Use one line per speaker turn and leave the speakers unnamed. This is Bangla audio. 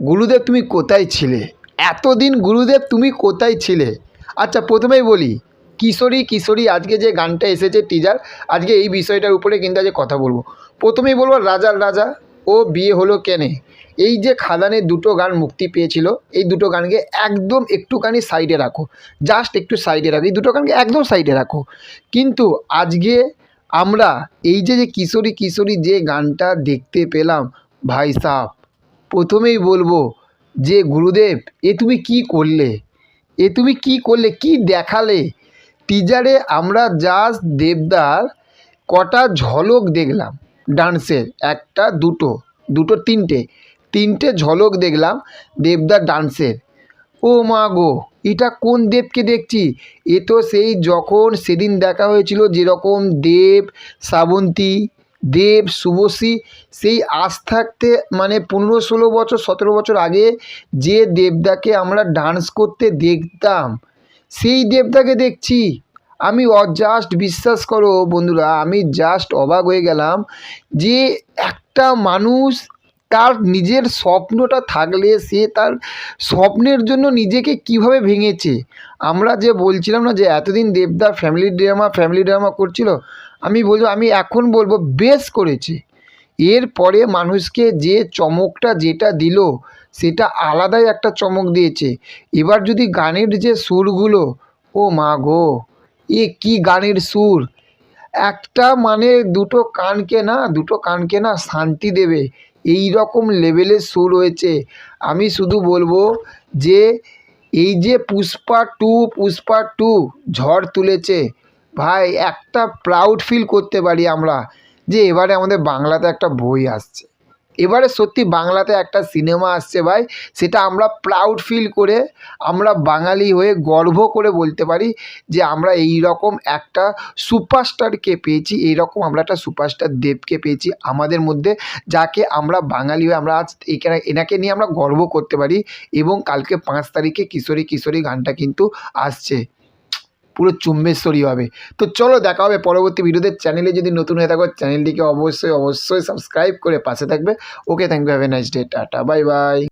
গুরুদেব তুমি কোথায় ছিলে? এতদিন গুরুদেব তুমি কোথায় ছিলে? আচ্ছা প্রথমেই বলি, কিশোরী কিশোরী, আজকে যে গানটা এসেছে টিজার আজকে এই বিষয়টার উপরে কিন্তু আজকে কথা বলব। প্রথমেই বলব, রাজার রাজা ও বিয়ে হলো কেনে? এই যে খাদানে দুটো গান মুক্তি পেয়েছিল, এই দুটো গানকে একদম একটুখানি সাইডে রাখো। জাস্ট একটু সাইডে রাখো। এই দুটো গানকে একদম সাইডে রাখো। কিন্তু আজকে আমরা এই যে যে কিশোরী কিশোরী যে গানটা দেখতে পেলাম, ভাই সাহ প্রথমেই বলব যে, গুরুদেব, এ তুমি কি করলে? এ তুমি কি করলে? কি দেখালে? টিজারে আমরা জাস্ট দেবদার কটা ঝলক দেখলাম ডান্সের একটা, দুটো দুটো, তিনটে। তিনটে ঝলক দেখলাম দেবদার ডান্সের ও মা গো, এটা কোন দেবকে দেখছি? এ তো সেই যখন সেদিন দেখা হয়েছিল যেরকম দেব শ্রাবন্তী দেব, শুভশ্রী, সেই আজ থাকতে মানে পনেরো ষোলো বছর, সতেরো বছর আগে যে দেবদাকে আমরা ডান্স করতে দেখতাম, সেই দেবদাকে দেখছি। আমি জাস্ট বিশ্বাস করো বন্ধুরা, আমি জাস্ট অবাক হয়ে গেলাম যে একটা মানুষ তার নিজের স্বপ্নটা থাকলে সে তার স্বপ্নের জন্য নিজেকে কীভাবে ভেঙেছে? আমরা যে বলছিলাম না যে এতদিন দেবদা ফ্যামিলি ড্রামা ফ্যামিলি ড্রামা করছিল আমি বলব, আমি এখন বলব, বেশ করেছে। এরপরে মানুষকে যে চমকটা যেটা দিল, সেটা আলাদাই একটা চমক দিয়েছে। এবার যদি গানের যে সুরগুলো, ও মা গো, এ কি গানের সুর? একটা মানে দুটো কানকে না, দুটো কানকে না শান্তি দেবে। এই রকম লেভেলের সুর হয়েছে। আমি শুধু বলব যে, এই যে পুষ্পা টু পুষ্পা টু ঝড় তুলেছে। ভাই, একটা প্রাউড ফিল করতে পারি আমরা যে এবারে আমাদের বাংলাতে একটা বই আসছে। এবারে সত্যি বাংলাতে একটা সিনেমা আসছে ভাই, সেটা আমরা প্রাউড ফিল করে আমরা বাঙালি হয়ে গর্ব করে বলতে পারি যে আমরা এই রকম একটা সুপারস্টারকে পেয়েছি এই রকম আমরা একটা সুপারস্টার দেবকে পেয়েছি আমাদের মধ্যে, যাকে আমরা বাঙালি হয়ে আমরা আজ এখানে, এনাকে নিয়ে আমরা গর্ব করতে পারি এবং কালকে পাঁচ তারিখে কিশোরী কিশোরী গানটা কিন্তু আসছে। পুরো চুম্বেশ্বরী হবে। তো চলো দেখা হবে পরবর্তী ভিডিওতে। চ্যানেলে যদি নতুন হয়ে থাকো, চ্যানেলটিকে অবশ্যই অবশ্যই সাবস্ক্রাইব করে পাশে থাকবে। Okay thank you have a nice day tata bye bye